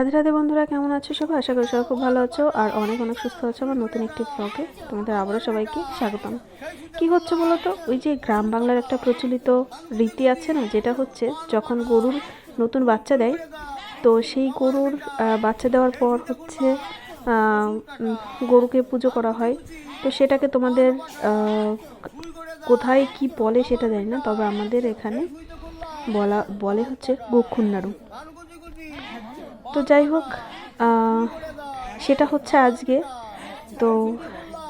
রাধে রাধে বন্ধুরা, কেমন আছো সবাই? আশা করি সবাই খুব ভালো আছো আর অনেক অনেক সুস্থ আছো আমার নতুন একটি ব্লগে তোমাদের আবারও সবাইকে স্বাগতম। কি হচ্ছে বলো তো ওই যে গ্রাম বাংলার একটা প্রচলিত রীতি আছে না, যেটা হচ্ছে যখন গরুর নতুন বাচ্চা দেয়, তো সেই গরুর বাচ্চা দেওয়ার পর হচ্ছে গরুকে পুজো করা হয়। তো সেটাকে তোমাদের কোথায় কি বলে সেটা জানি না, তবে আমাদের এখানে বলা, বলে হচ্ছে গোক্ষুন নাড়ু। তো যাই হোক সেটা হচ্ছে আজকে। তো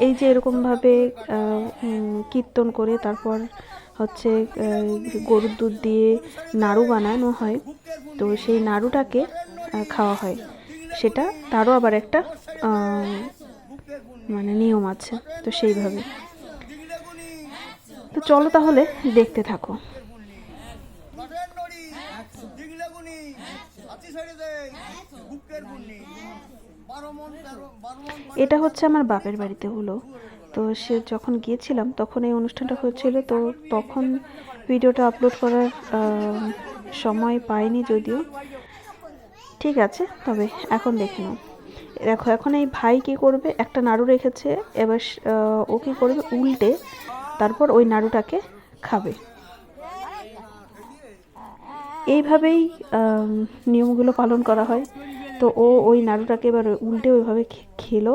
এই যে এরকমভাবে কীর্তন করে তারপর হচ্ছে গরুর দুধ দিয়ে নাড়ু বানানো হয়, তো সেই নাড়ুটাকে খাওয়া হয়। সেটা তারও আবার একটা মানে নিয়ম আছে, তো সেইভাবে। তো চলো তাহলে দেখতে থাকো। দিগলাগুনি হাতি ছেড়ে দেয় বুকের বুনি বারো মন মন এটা হচ্ছে আমার বাপের বাড়িতে হলো। তো সে যখন গিয়েছিলাম তখন এই অনুষ্ঠানটা হচ্ছিল তো তখন ভিডিওটা আপলোড করার সময় পাইনি যদিও। ঠিক আছে তবে এখন দেখে নাও। দেখো এখন এই ভাই কি করবে? একটা নাড়ু রেখেছে এবার ও কী করবে? উল্টে তারপর ওই নাড়ুটাকে খাবে। এইভাবেই নিয়মগুলো পালন করা হয়। তো ও ওই নাড়ুটাকে এবার উল্টে ওইভাবে খেলো।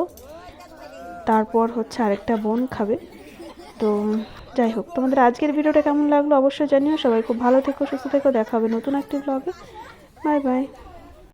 তারপর হচ্ছে আরেকটা বোন খাবে। তো যাই হোক, তোমাদের আজকের ভিডিওটা কেমন লাগল অবশ্যই জানিও। সবাই খুব ভালো থেকো, সুস্থ থেকো। দেখা হবে নতুন একটি ব্লগে বাই বাই।